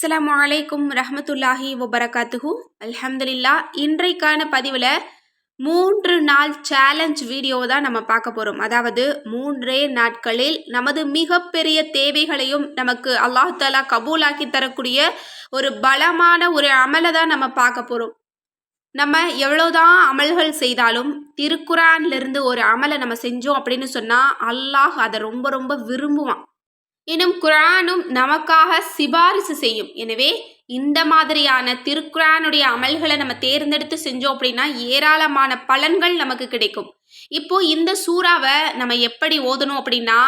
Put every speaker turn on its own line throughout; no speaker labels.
அஸ்லாம் அலைக்கும் ரஹமத்துல்லாஹி வபரகாத்துஹூ. அல்ஹம்துலில்லா இன்றைக்கான பதிவில் மூன்று நாள் சேலஞ்ச் வீடியோ தான் நம்ம பார்க்க போகிறோம் அதாவது மூன்றே நாட்களில் நமது மிகப்பெரிய தேவைகளையும் நமக்கு அல்லாஹ் தாலா கபூலாக்கி தரக்கூடிய ஒரு பலமான ஒரு அமலை தான் நம்ம பார்க்க போகிறோம் நம்ம எவ்வளோதான் அமல்கள் செய்தாலும் திருக்குரான்லேருந்து ஒரு அமலை நம்ம செஞ்சோம் அப்படின்னு சொன்னால் அல்லாஹ் அதை ரொம்ப ரொம்ப விரும்புவான். இன்னும் குரானும் நமக்காக சிபாரிசு செய்யும். எனவே இந்த மாதிரியான திருக்குரானுடைய அமல்களை நம்ம தேர்ந்தெடுத்து செஞ்சோம் அப்படின்னா ஏராளமான பலன்கள் நமக்கு கிடைக்கும். இப்போ இந்த சூறாவை நம்ம எப்படி ஓதணும் அப்படின்னா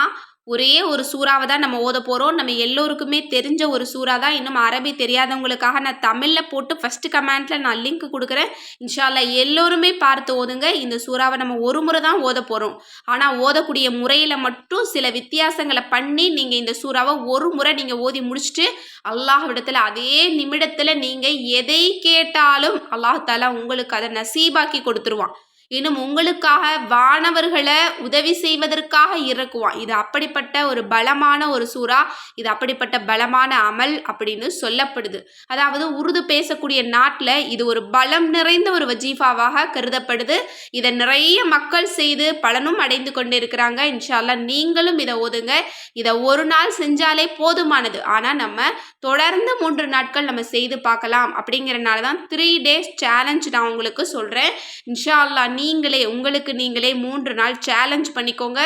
ஒரே ஒரு சூறாவை தான் நம்ம ஓத போகிறோம் நம்ம எல்லோருக்குமே தெரிஞ்ச ஒரு சூறா தான். இன்னும் அரபி தெரியாதவங்களுக்காக நான் தமிழில் போட்டு ஃபஸ்ட்டு கமெண்ட்டில் நான் லிங்க் கொடுக்குறேன். இன்ஷால்லா எல்லோருமே பார்த்து ஓதுங்க. இந்த சூறாவை நம்ம ஒரு முறை தான் ஓத போகிறோம் ஆனால் ஓதக்கூடிய முறையில் மட்டும் சில வித்தியாசங்களை பண்ணி நீங்கள் இந்த சூறாவை ஒரு முறை நீங்கள் ஓதி முடிச்சுட்டு அல்லாஹ் விடத்தில் அதே நிமிடத்தில் நீங்கள் எதை கேட்டாலும் அல்லாஹாலா உங்களுக்கு அதை நசீபாக்கி கொடுத்துருவான். இன்னும் உங்களுக்காக வானவர்களை உதவி செய்வதற்காக இறக்குவான். இது அப்படிப்பட்ட ஒரு பலமான ஒரு சூறா இது அப்படிப்பட்ட பலமான அமல் அப்படின்னு சொல்லப்படுது. அதாவது உருது பேசக்கூடிய நாட்டில் இது ஒரு பலம் நிறைந்த ஒரு வஜீஃபாவாக கருதப்படுது. இதை நிறைய மக்கள் செய்து பலனும் அடைந்து கொண்டு இருக்கிறாங்க இன்ஷால்லா நீங்களும் இதை ஓதுங்க. இதை ஒரு நாள் செஞ்சாலே போதுமானது. ஆனால் நம்ம தொடர்ந்து மூன்று நாட்கள் நம்ம செய்து பார்க்கலாம். அப்படிங்கிறனால தான் த்ரீ டேஸ் சேலஞ்ச் நான் உங்களுக்கு சொல்கிறேன் இன்ஷா அல்லா நீங்களே உங்களுக்கு நீங்களே மூன்று நாள் சேலஞ்ச் பண்ணிக்கோங்க.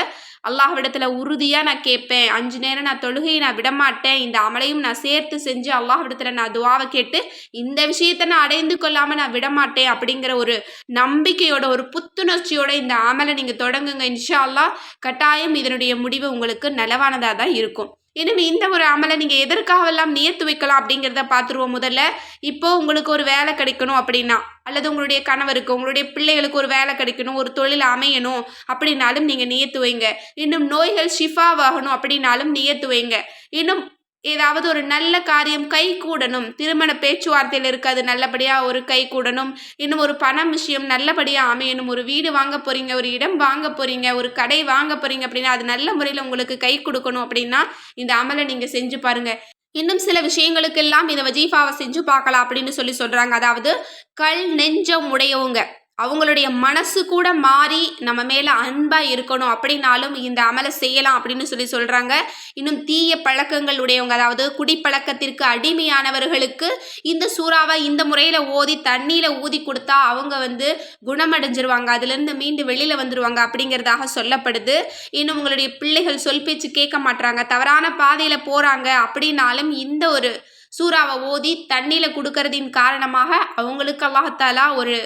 அல்லாஹ்விடத்தில் உறுதியாக நான் கேட்பேன். அஞ்சு நேரம் நான் தொழுகையை நான் விடமாட்டேன். இந்த அமலையும் நான் சேர்த்து செஞ்சு அல்லாஹ்விடத்தில் நான் துவாவை கேட்டு இந்த விஷயத்தை நான் அடைந்து கொள்ளாமல் நான் விடமாட்டேன் அப்படிங்கிற ஒரு நம்பிக்கையோட ஒரு புத்துணர்ச்சியோட இந்த அமலை நீங்கள் தொடங்குங்க. இன்ஷா அல்லா கட்டாயம் இதனுடைய முடிவு உங்களுக்கு நலவானதாக தான் இருக்கும். எனவே இந்த ஒரு அமலை நீங்கள் எதற்காகவெல்லாம் நியத்து வைக்கலாம் அப்படிங்கிறத பார்த்துருவோம் முதல்ல. இப்போ உங்களுக்கு ஒரு வேலை கிடைக்கணும் அப்படின்னா அல்லது உங்களுடைய கணவருக்கு உங்களுடைய பிள்ளைகளுக்கு ஒரு வேலை கிடைக்கணும் ஒரு தொழில் அமையணும் அப்படின்னாலும் நீங்கள் நியத்து வைங்க. இன்னும் நோய்கள் ஷிஃபாவாகணும் அப்படின்னாலும் நியத்து வைங்க. இன்னும் ஏதாவது ஒரு நல்ல காரியம் கை கூடணும். திருமண பேச்சுவார்த்தையில் இருக்காது நல்லபடியாக ஒரு கை கூடணும். இன்னும் ஒரு பணம் விஷயம் நல்லபடியாக அமையணும். ஒரு வீடு வாங்க போகிறீங்க ஒரு இடம் வாங்க போகிறீங்க ஒரு கடை வாங்க போகிறீங்க அப்படின்னா அது நல்ல முறையில் உங்களுக்கு கை கொடுக்கணும் அப்படின்னா இந்த அமலை நீங்கள் செஞ்சு பாருங்கள் இன்னும் சில விஷயங்களுக்கெல்லாம் இந்த வஜீஃபாவை செஞ்சு பார்க்கலாம் அப்படின்னு சொல்லி சொல்கிறாங்க அதாவது கல் நெஞ்சம் உடையவங்க. அவங்களுடைய மனசு கூட மாறி நம்ம மேலே அன்பாக இருக்கணும். அப்படின்னாலும் இந்த அமலை செய்யலாம் அப்படின்னு சொல்லி சொல்கிறாங்க இன்னும் தீய பழக்கங்கள் உடையவங்க அதாவது குடிப்பழக்கத்திற்கு அடிமையானவர்களுக்கு இந்த சூறாவை இந்த முறையில் ஓதி தண்ணியில் ஊதி கொடுத்தா அவங்க வந்து குணமடைஞ்சிருவாங்க. அதுலேருந்து மீண்டு வெளியில் வந்துடுவாங்க அப்படிங்கிறதாக சொல்லப்படுது. இன்னும் உங்களுடைய பிள்ளைகள் சொல் பேச்சு கேட்க மாட்டுறாங்க தவறான பாதையில் போகிறாங்க அப்படின்னாலும் இந்த ஒரு சூறாவை ஓதி தண்ணியில் கொடுக்கறதின் காரணமாக அவங்களுக்கு அல்லாஹாலா ஒரு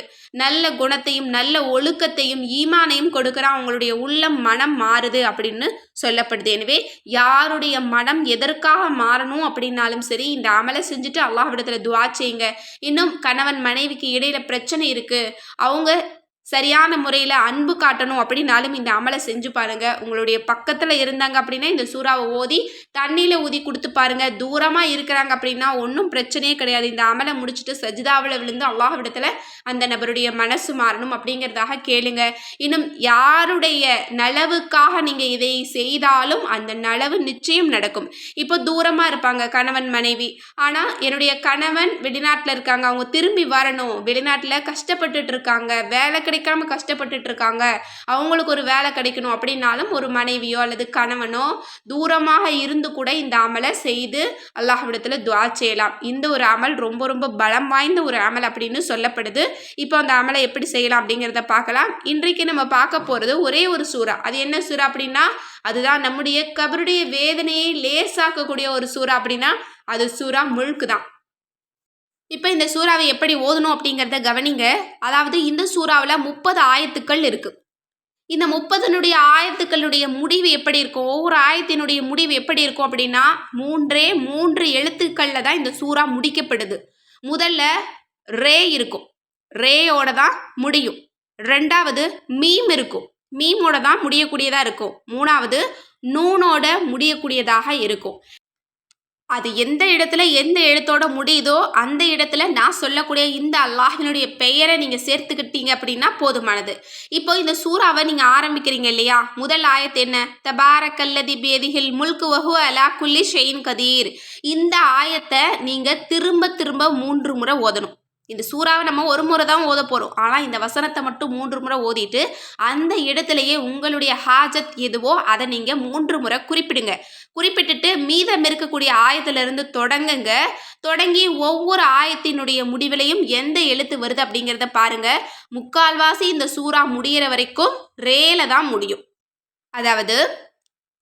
நல்ல குணத்தையும் நல்ல ஒழுக்கத்தையும் ஈமானையும் கொடுக்குறான். அவங்களுடைய உள்ளம் மனம் மாறுது அப்படின்னு சொல்லப்படுது. எனவே யாருடைய மனம் எதற்காக மாறணும் அப்படின்னாலும் சரி இந்த அமலை செஞ்சுட்டு அல்லாஹ்விடத்தில் துவா செய்யுங்க. இன்னும் கணவன் மனைவிக்கு இடையில பிரச்சனை இருக்குது அவங்க சரியான முறையில் அன்பு காட்டணும் அப்படின்னாலும் இந்த அமலை செஞ்சு பாருங்க. உங்களுடைய பக்கத்தில் இருந்தாங்க அப்படின்னா இந்த சூறாவை ஓதி தண்ணியில் ஊதி கொடுத்து பாருங்க. தூரமாக இருக்கிறாங்க அப்படின்னா ஒன்றும் பிரச்சனையே கிடையாது. இந்த அமலை முடிச்சுட்டு சஜிதாவில் விழுந்து அல்லாஹ்விடத்தில் அந்த நபருடைய மனசு மாறணும் அப்படிங்கிறதாக கேளுங்க. இன்னும் யாருடைய நலவுக்காக நீங்கள் இதை செய்தாலும் அந்த நலவு நிச்சயம் நடக்கும். இப்போ தூரமாக இருப்பாங்க கணவன் மனைவி. ஆனால் என்னுடைய கணவன் வெளிநாட்டில் இருக்காங்க. அவங்க திரும்பி வரணும். வெளிநாட்டில் கஷ்டப்பட்டுட்டு இருக்காங்க. வேலை கிடைக்க கிடைக்காம கஷ்டப்பட்டுட்டு இருக்காங்க அவங்களுக்கு ஒரு வேலை கிடைக்கணும் அப்படின்னாலும் ஒரு மனைவியோ அல்லது கணவனோ தூரமாக இருந்து கூட இந்த அமலை செய்து அல்லாஹ்விடத்தில் துவா செய்யலாம். இந்த ஒரு அமல் ரொம்ப ரொம்ப பலம் வாய்ந்த ஒரு அமல் அப்படின்னு சொல்லப்படுது. இப்போ அந்த அமலை எப்படி செய்யலாம் அப்படிங்கிறத பார்க்கலாம். இன்றைக்கு நம்ம பார்க்க போகிறது ஒரே ஒரு சூறா. அது என்ன சூறா அப்படின்னா அதுதான் நம்முடைய கபருடைய வேதனையை லேசாக்கக்கூடிய ஒரு சூறா அப்படின்னா அது சூறா முழுக்கு தான். இப்போ இந்த சூறாவை எப்படி ஓதணும் அப்படிங்கிறத கவனிங்க. அதாவது இந்த சூறாவில் முப்பது ஆயத்துக்கள் இருக்குது இந்த முப்பதனுடைய ஆயத்துக்களுடைய முடிவு எப்படி இருக்கும்? ஒவ்வொரு ஆயத்தினுடைய முடிவு எப்படி இருக்கும் அப்படின்னா மூன்றே மூன்று எழுத்துக்களில் தான் இந்த சூறா முடிக்கப்படுது. முதல்ல ரே இருக்கும். ரேயோட தான் முடியும். ரெண்டாவது மீம் இருக்கும். மீமோட தான் முடியக்கூடியதாக இருக்கும். மூணாவது நூனோட முடியக்கூடியதாக இருக்கும். அது எந்த இடத்துல எந்த எழுத்தோட முடியுதோ அந்த இடத்துல நான் சொல்லக்கூடிய இந்த அல்லாஹினுடைய பெயரை நீங்கள் சேர்த்துக்கிட்டீங்க அப்படின்னா போதுமானது. இப்போ இந்த சூறாவை நீங்கள் ஆரம்பிக்கிறீங்க இல்லையா? முதல் ஆயத்து என்ன? தபாரக்கல்லதி பேதிகள் முல்கு வஹு அலா குல்லி ஷெயின் கதீர். இந்த ஆயத்தை நீங்கள் திரும்ப திரும்ப மூன்று முறை ஓதணும். இந்த சூறாவை நம்ம ஒரு முறை தான் ஓத போகிறோம் ஆனால் இந்த வசனத்தை மட்டும் மூன்று முறை ஓதிட்டு அந்த இடத்துலையே உங்களுடைய ஹாஜத் எதுவோ அதை நீங்கள் மூன்று முறை குறிப்பிடுங்க. குறிப்பிட்டுட்டு மீதம் இருக்கக்கூடிய ஆயத்திலிருந்து தொடங்குங்க. தொடங்கி ஒவ்வொரு ஆயத்தினுடைய முடிவிலையும் எந்த எழுத்து வருது அப்படிங்கிறத பாருங்க. முக்கால்வாசி இந்த சூறா முடிகிற வரைக்கும் ரேல தான் முடியும். அதாவது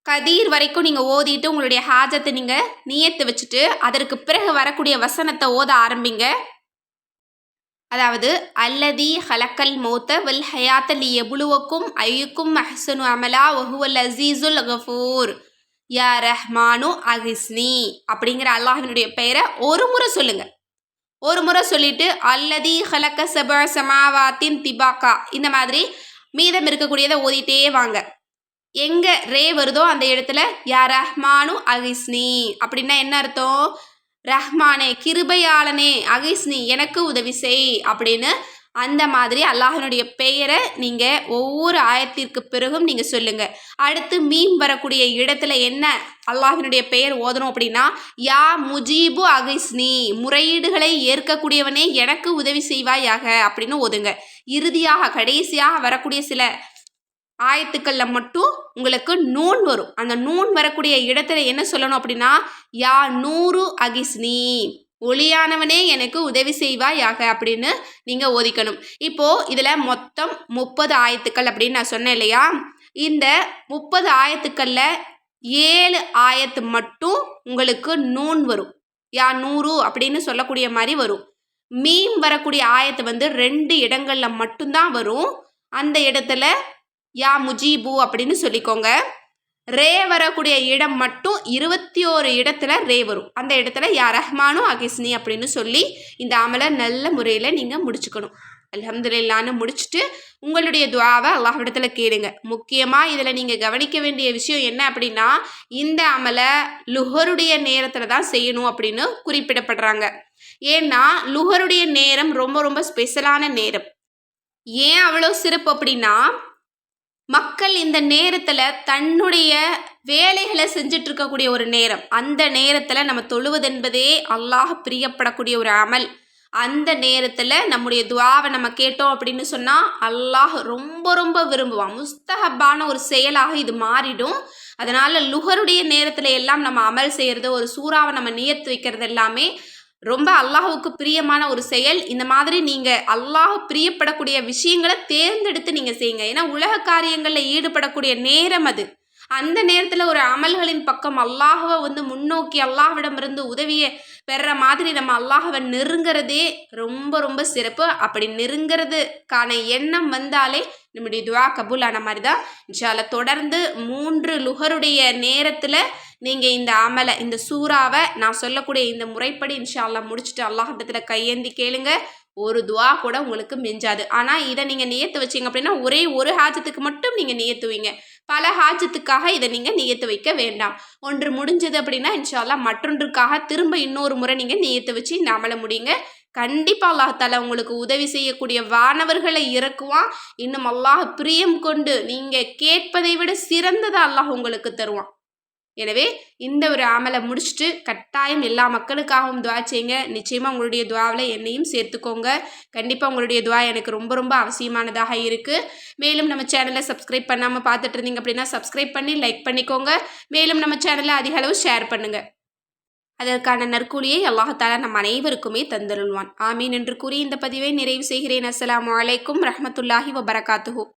கதீர் வரைக்கும் நீங்கள் ஓதிட்டு உங்களுடைய ஹாஜத்தை நீங்கள் நியத்து வச்சுட்டு அதற்கு பிறகு வரக்கூடிய வசனத்தை ஓத ஆரம்பிங்க. அதாவது அல்லதி ஹலக்கல் மூத்த வல் ஹயாத்த லி எபுலுவக்கும் ஐயுக்கும் அஹ்சனு அமலா ஒஹுவல் அசீசுல் கஃபூர். யா ரஹ்மானு அஹிஸ்னி. அப்படிங்கிற அல்லாஹினுடைய பெயரை ஒரு முறை சொல்லுங்க. ஒரு முறை சொல்லிட்டு அல்லதி ஹலக்க சப சமாவாத்தின் திபாக்கா. இந்த மாதிரி மீதம் இருக்கக்கூடியதை ஓதிட்டே வாங்க. எங்கே ரே வருதோ அந்த இடத்துல யா ரஹ்மானு அஹிஸ்னி. அப்படின்னா என்ன அர்த்தம்? ரஹ்மானே கிருபையாளனே அகிஸ்னி எனக்கு உதவி செய் அப்படின்னு அந்த மாதிரி அல்லாஹனுடைய பெயரை நீங்கள் ஒவ்வொரு ஆயத்திற்கு பிறகும் நீங்கள் சொல்லுங்கள் அடுத்து மீன் வரக்கூடிய இடத்துல என்ன அல்லாஹினுடைய பெயர் ஓதணும் அப்படின்னா யா முஜீபு அகிஸ்னி முறையீடுகளை ஏற்கக்கூடியவனே எனக்கு உதவி செய்வாயாக அப்படின்னு ஓதுங்க. இறுதியாக கடைசியாக வரக்கூடிய சில ஆயத்துக்களில் மட்டும் உங்களுக்கு நூன் வரும். அந்த நூன் வரக்கூடிய இடத்துல என்ன சொல்லணும் அப்படின்னா யா நூறு அகிஸ்னி. ஒளியானவனே எனக்கு உதவி செய்வாயாக அப்படின்னு நீங்கள் ஓதிக்கணும். இப்போது இதில் மொத்தம் முப்பது ஆயத்துக்கள் அப்படின்னு நான் சொன்னேன் இல்லையா? இந்த முப்பது ஆயத்துக்களில் ஏழு ஆயத்து மட்டும் உங்களுக்கு நூன் வரும். யா நூறு அப்படின்னு சொல்லக்கூடிய மாதிரி வரும். மீன் வரக்கூடிய ஆயத்து வந்து ரெண்டு இடங்களில் மட்டும்தான் வரும். அந்த இடத்துல யா முஜீபு அப்படின்னு சொல்லிக்கோங்க. ரே வரக்கூடிய இடம் மட்டும் இருபத்தி ஓரு இடத்துல ரே வரும். அந்த இடத்துல யா ரஹ்மானு அகிஸ்னி அப்படின்னு சொல்லி இந்த அமலை நல்ல முறையில் நீங்கள் முடிச்சுக்கணும். அலமதுல்லான்னு முடிச்சுட்டு உங்களுடைய துவாவை அல்லாஹிடத்துல கேளுங்க. முக்கியமாக இதில் நீங்கள் கவனிக்க வேண்டிய விஷயம் என்ன அப்படின்னா இந்த அமலை லுஹருடைய நேரத்தில் தான் செய்யணும் அப்படின்னு குறிப்பிடப்படுறாங்க. ஏன்னா லுஹருடைய நேரம் ரொம்ப ரொம்ப ஸ்பெஷலான நேரம். ஏன் அவ்வளோ சிறப்பு அப்படின்னா மக்கள் இந்த நேரத்தில் தன்னுடைய வேலைகளை செஞ்சுட்டு இருக்கக்கூடிய ஒரு நேரம். அந்த நேரத்தில் நம்ம தொழுவதென்பதே அல்லாஹ் பிரியப்படக்கூடிய ஒரு அமல். அந்த நேரத்தில் நம்முடைய துவாவை நம்ம கேட்டோம் அப்படின்னு சொன்னால் அல்லாஹ் ரொம்ப ரொம்ப விரும்புவான். முஸ்தஹப்பான ஒரு செயலாக இது மாறிடும். அதனால் லுகருடைய நேரத்தில் எல்லாம் நம்ம அமல் செய்கிறது ஒரு சூறாவை நம்ம நியத்து வைக்கிறது எல்லாமே ரொம்ப அல்லாஹுக்கு பிரியமான ஒரு செயல். இந்த மாதிரி நீங்கள் அல்லாஹ் பிரியப்படக்கூடிய விஷயங்களை தேர்ந்தெடுத்து நீங்கள் செய்யுங்க. ஏன்னா உலக காரியங்களில் ஈடுபடக்கூடிய நேரம் அது. அந்த நேரத்தில் ஒரு அமல்களின் பக்கம் அல்லாஹவை வந்து முன்னோக்கி அல்லாஹ்விடமிருந்து உதவியை பெற மாதிரி நம்ம அல்லாஹவை நெருங்கிறதே ரொம்ப ரொம்ப சிறப்பு. அப்படி நெருங்கிறதுக்கான எண்ணம் வந்தாலே நம்முடைய துவா கபூலான மாதிரி தான். இன்ஷால தொடர்ந்து மூன்று லுகருடைய நேரத்தில் நீங்கள் இந்த அமலை இந்த சூறாவை நான் சொல்லக்கூடிய இந்த முறைப்படி இன்ஷா அல்லா முடிச்சுட்டு அல்லாஹிடத்தில் கையேந்தி கேளுங்க. ஒரு துவா கூட உங்களுக்கு மிஞ்சாது. ஆனால் இதை நீங்கள் நியத்து வச்சிங்க அப்படின்னா ஒரே ஒரு ஹாஜத்துக்கு மட்டும் நீங்கள் நியத்துவீங்க. பல ஹாஜத்துக்காக இதை நீங்கள் நியத்து வைக்க வேண்டாம். ஒன்று முடிஞ்சது அப்படின்னா இன்ஷால்லா மற்றொன்றுக்காக திரும்ப இன்னொரு முறை நீங்கள் நியத்து வச்சு இந்த அமல முடியுங்க. கண்டிப்பாக அல்லாஹால உங்களுக்கு உதவி செய்யக்கூடிய வானவர்களை இறக்குவான். இன்னும் அல்லாஹ் பிரியம் கொண்டு நீங்கள் கேட்பதை விட சிறந்ததை அல்லாஹ் உங்களுக்கு தருவான். எனவே இந்த ஒரு அமலை முடிச்சுட்டு கட்டாயம் எல்லா மக்களுக்காகவும் துவா செய்யுங்க. நிச்சயமாக உங்களுடைய துவாவில் என்னையும் சேர்த்துக்கோங்க. கண்டிப்பாக உங்களுடைய துவா எனக்கு ரொம்ப ரொம்ப அவசியமானதாக இருக்குது மேலும் நம்ம சேனலை சப்ஸ்கிரைப் பண்ணாமல் பார்த்துட்டு இருந்தீங்க அப்படின்னா சப்ஸ்கிரைப் பண்ணி லைக் பண்ணிக்கோங்க. மேலும் நம்ம சேனலை அதிக அளவு ஷேர் பண்ணுங்கள் அதற்கான நற்கூலியை அல்லாஹாலா நம் அனைவருக்குமே தந்தருள்வான். ஆமீன் என்று கூறி இந்த பதிவை நிறைவு செய்கிறேன். அஸ்லாம் வலைக்கும் ரஹமத்துல்லாஹி வபரகாத்துஹூ.